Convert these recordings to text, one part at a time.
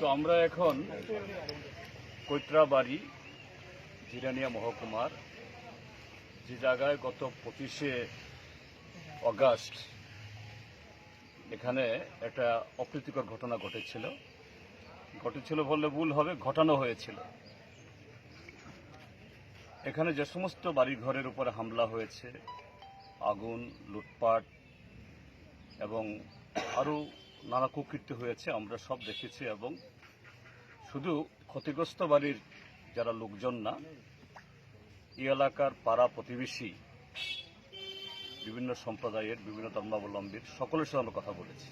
তো আমরা এখন কৈত্রাবাড়ি, জিরানিয়া মহকুমার, যে জায়গায় গত পঁচিশে অগাস্ট এখানে একটা অপ্রীতিকর ঘটনা ঘটেছিল। ঘটেছিল বললে ভুল হবে, ঘটানো হয়েছিল। এখানে যে সমস্ত বাড়িঘরের উপরে হামলা হয়েছে, আগুন, লুটপাট এবং আরও নানা কুকীর্তি হয়েছে, আমরা সব দেখেছি এবং শুধু ক্ষতিগ্রস্ত বাড়ির যারা লোকজন না, এই এলাকার পাড়া প্রতিবেশী, বিভিন্ন সম্প্রদায়ের, বিভিন্ন ধর্মাবলম্বীর সকলের সাথে আমরা কথা বলেছি।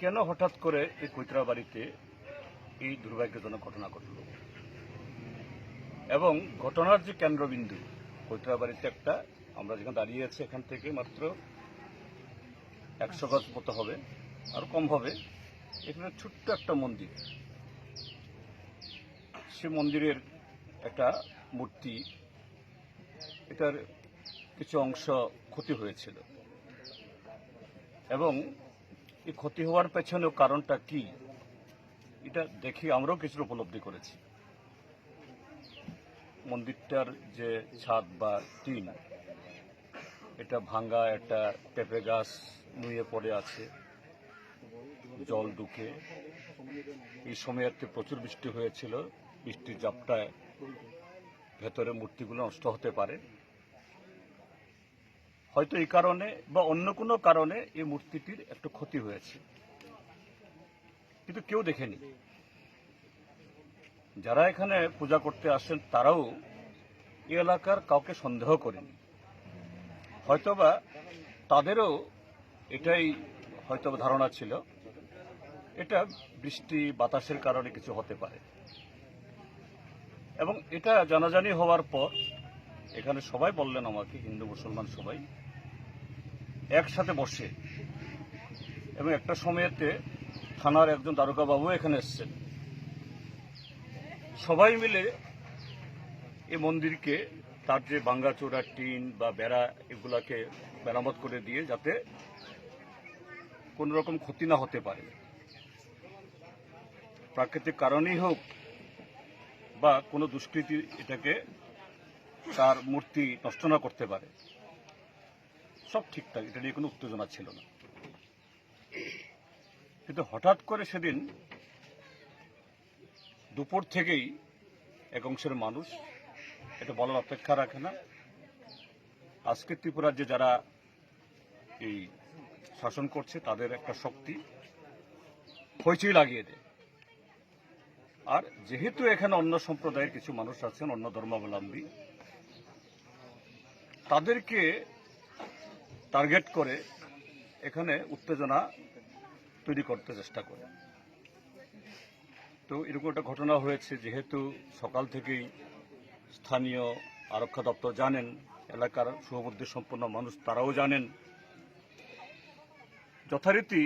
কেন হঠাৎ করে এই কৈতরা বাড়িতে এই দুর্ভাগ্যজনক ঘটনা ঘটল? এবং ঘটনার যে কেন্দ্রবিন্দু, কৈতরা বাড়িতে একটা, আমরা যেখানে দাঁড়িয়ে আছি এখান থেকে মাত্র একশো গজ মতো হবে, আর কম হবে। এখানে ছোট্ট একটা মন্দির। সে মন্দিরের একটা মূর্তি, এটার কিছু অংশ ক্ষতি হয়েছিল। এবং এই ক্ষতি হওয়ার পেছনে কারণটা কি? এটা দেখি আমরাও কিছু উপলব্ধি করেছি। মন্দিরটার যে ছাদ বা টিন, এটা ভাঙ্গা একটা পেঁপে গাছ নুয়ে পড়ে আছে, জল ঢুকে। এই সময় সময়তে প্রচুর বৃষ্টি হয়েছিল, বৃষ্টির জাপটায় ভেতরে মূর্তিগুলো নষ্ট হতে পারে। হয়তো এই কারণে বা অন্য কোনো কারণে এই মূর্তিটির একটু ক্ষতি হয়েছে। কিন্তু কেউ দেখেনি। যারা এখানে পূজা করতে আসেন, তারাও এই এলাকার কাউকে সন্দেহ করেনি। হয়তোবা তাদেরও এটাই হয়তো ধারণা ছিল। এটা বৃষ্টি, বাতাসের কারণে কিছু হতে পারে। এবং এটা জানাজানি হওয়ার পর, এখানে সবাই বললেন আমাকে, হিন্দু, মুসলমান সবাই, একসাথে বসে। এবং একটা সময়েতে থানার একজন দারোগা বাবু এখানে এসছেন। সবাই মিলে এই মন্দিরকে, তার যে বাঙ্গাচোরা টিন বা বেড়া, এগুলাকে মেরামত করে দিয়ে যাতে কোন রকম ক্ষতি না হতে পারে। প্রাকৃতিক কারণেই হোক বা কোনো দুষ্কৃতি এটাকে তার মূর্তি নষ্ট না করতে পারে। সব ঠিকঠাক, এটা নিয়ে কোনো উত্তেজনা ছিল না। কিন্তু হঠাৎ করে সেদিন দুপুর থেকেই এক অংশের মানুষ, এটা বলার অপেক্ষা রাখে না। আজকে ত্রিপুরার যে যারা এই শাসন করছে, তাদের একটা শক্তি হইচই লাগিয়ে দেয়। আর যেহেতু এখানে অন্য সম্প্রদায়ের কিছু মানুষ আছেন, অন্য ধর্মাবলম্বী, তাদেরকে টার্গেট করে এখানে উত্তেজনা তৈরি করতে চেষ্টা করে। তো এরকম একটা ঘটনা হয়েছে, যেহেতু সকাল থেকেই স্থানীয় আরক্ষা দপ্তর জানেন, এলাকার শুভবুদ্ধি সম্পন্ন মানুষ তারাও জানেন যথারীতি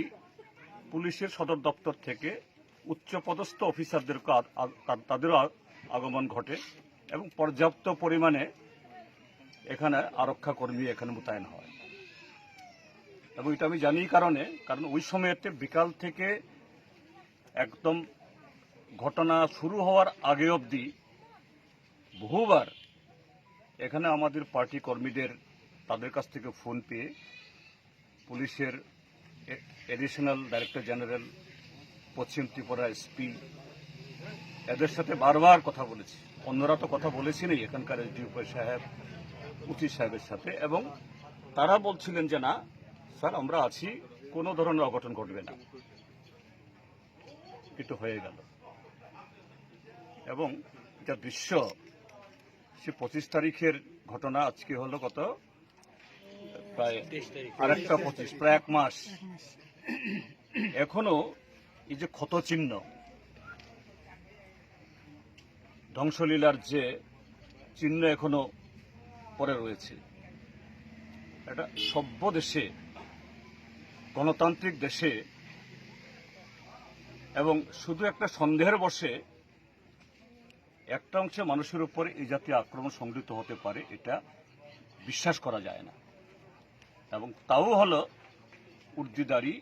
পুলিশের সদর দপ্তর থেকে উচ্চপদস্থ অফিসারদের তাদেরও আগমন ঘটে এবং পর্যাপ্ত পরিমাণে এখানে আরক্ষা কর্মী এখানে মোতায়েন হয়। এবং এটা আমি জানি কারণে, কারণ ওই সময়তে বিকাল থেকে একদম ঘটনা শুরু হওয়ার আগে অবধি বহুবার এখানে আমাদের পার্টি কর্মীদের তাদের কাছ থেকে ফোন পেয়ে পুলিশের এডিশনাল ডাইরেক্টর জেনারেল পশ্চিম ত্রিপুরা এসপি এদের সাথে বারবার কথা বলেছি। অন্যরা তো কথা বলেছি বলেছিলেন এখানকার এসডিওপি সাহেব উচিত সাহেবের সাথে, এবং তারা বলছিলেন যে, না, স্যার, আমরা আছি, কোনো ধরনের অঘটন ঘটবে না। কিন্তু হয়ে গেল। এবং যা দৃশ্য, সে পঁচিশ তারিখের ঘটনা আজকে হলো কত প্রায় আরেকটা পঁচিশ, প্রায় এক মাস। এখনও এই যে ক্ষত চিহ্ন ধ্বংসলীলার যে চিহ্ন এখনও পরে রয়েছে, এটা সভ্য দেশে, গণতান্ত্রিক দেশে এবং শুধু একটা সন্দেহের বসে একটা অংশে মানুষের উপরে এই জাতীয় আক্রমণ সংঘটিত হতে পারে, এটা বিশ্বাস করা যায় না। এবং তাও হলো উর্দিদারি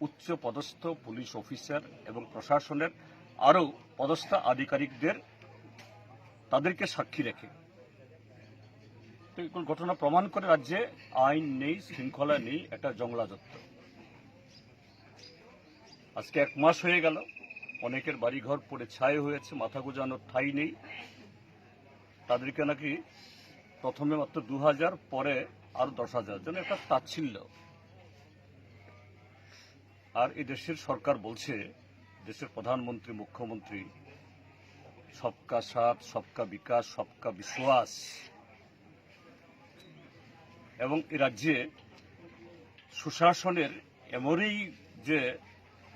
উচ্চ পদস্থ পুলিশ অফিসার এবং প্রশাসনের আরও পদস্থ আধিকারিকদের তাদেরকে সাক্ষী রেখে। ঘটনা প্রমাণ করে রাজ্যে আইন নেই, শৃঙ্খলা নেই একটা জংলাযত্ব আজকে এক মাস হয়ে গেল, অনেকের বাড়িঘর পড়ে ছাই হয়েছে, মাথা গোজানোর ঠাই নেই। তাদেরকে নাকি প্রথমে মাত্র দু হাজার, পরে আর দশ হাজার। যেন একটা তাচ্ছিল্য। আর এই দেশের সরকার বলছে, দেশের প্রধানমন্ত্রী, মুখ্যমন্ত্রী, সবকা সাথ, সবকা বিকাশ, সবকা বিশ্বাস। এবং এ রাজ্যে সুশাসনের এমনই যে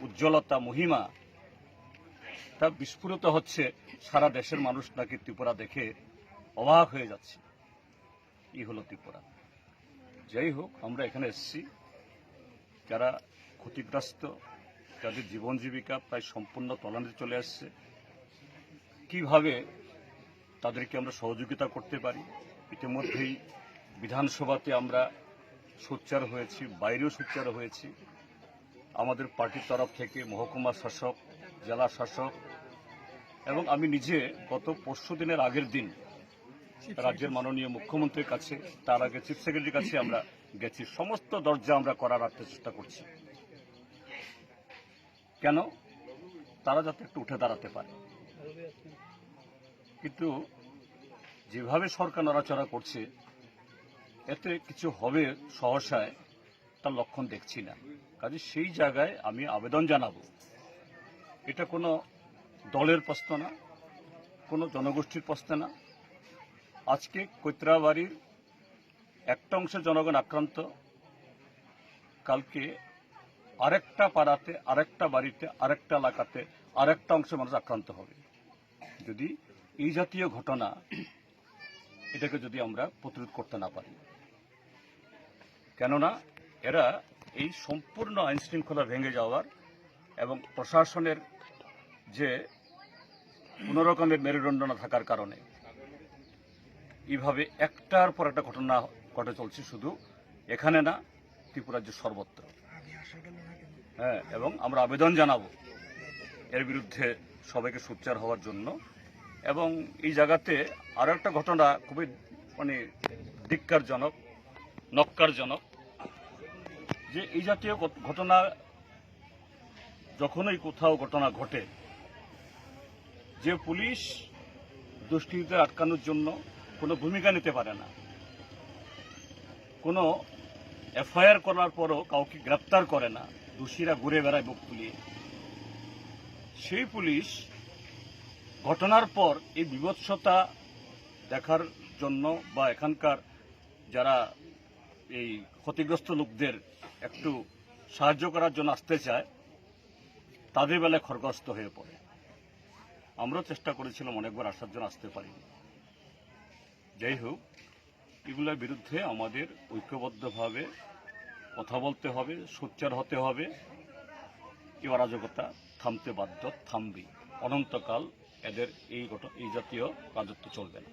উজ্জ্বলতা মহিমা, তা বিস্ফোরিত হচ্ছে, সারা দেশের মানুষ নাকি ত্রিপুরা দেখে অবাক হয়ে যাচ্ছে। কি হলো ত্রিপুরা। যাই হোক, আমরা এখানে এসেছি। যারা ক্ষতিগ্রস্ত, যাদের জীবন জীবিকা প্রায় সম্পূর্ণ তলানিতে চলে আসছে, কীভাবে তাদেরকে আমরা সহযোগিতা করতে পারি? ইতিমধ্যেই বিধানসভাতে আমরা সোচ্চার হয়েছি, বাইরেও সোচ্চার হয়েছি। আমাদের পার্টির তরফ থেকে মহকুমা শাসক, জেলা শাসক এবং আমি নিজে গত পরশু দিনের আগের দিন রাজ্যের মাননীয় মুখ্যমন্ত্রীর কাছে, তার আগে চিফ সেক্রেটারির কাছে আমরা গেছি। সমস্ত দরজা আমরা করার রাখতে চেষ্টা করছি। কেন? তারা যাতে একটু উঠে দাঁড়াতে পারে। কিন্তু যেভাবে সরকার নড়াচড়া করছে, এতে কিছু হবে সহসায় তার লক্ষণ দেখছি না। কাজে সেই জায়গায় আমি আবেদন জানাব। এটা কোনো দলের প্রশ্ন না, কোনো জনগোষ্ঠীর প্রশ্ন না। আজকে কৈত্রাবাড়ির একটা অংশের জনগণ আক্রান্ত। কালকে আরেকটা পাড়াতে, আরেকটা বাড়িতে, আরেকটা এলাকাতে, আরেকটা অংশের মানুষ আক্রান্ত হবে। যদি এই জাতীয় ঘটনা এটাকে যদি আমরা প্রতিরোধ করতে না পারি। কেননা এরা এই সম্পূর্ণ আইন শৃঙ্খলা ভেঙে যাওয়ার এবং প্রশাসনের যে কোনো রকমের মেরুদণ্ড না থাকার কারণে এইভাবে একটার পর একটা ঘটনা ঘটে চলছে শুধু এখানে না ত্রিপুরাজ্যের সর্বত্র। হ্যাঁ এবং আমরা আবেদন জানাব এর বিরুদ্ধে সবাইকে সোচ্চার হওয়ার জন্য। এবং এই জায়গাতে আরও একটা ঘটনা খুবই মানে ধিক্কারজনক, নক্কারজনক, যে এই জাতীয় ঘটনা যখনই কোথাও ঘটনা ঘটে, যে পুলিশ দুষ্কৃতীদের আটকানোর জন্য কোনো ভূমিকা নিতে পারে না। কোনো এফআইআর করার পরও কাউকে গ্রেপ্তার করে না, দোষীরা ঘুরে বেড়ায় বুক ফুলিয়ে। সেই পুলিশ ঘটনার পর এই বিভৎসতা দেখার জন্য বা এখানকার যারা এই ক্ষতিগ্রস্ত লোকদের একটু সাহায্য করার জন্য আসতে চায়, তাদের বেলায় খড়গ্রস্ত হয়ে পড়ে। আমরাও চেষ্টা করেছিলাম, অনেকবার আসার জন্য আসতে পারিনি। যাই হোক এগুলোর বিরুদ্ধে আমাদের ঐক্যবদ্ধভাবে কথা বলতে হবে, সোচ্চার হতে হবে। এই অরাজকতা থামতে বাধ্য থামবে অনন্তকাল এদের এই এই জাতীয় রাজত্ব চলবে না।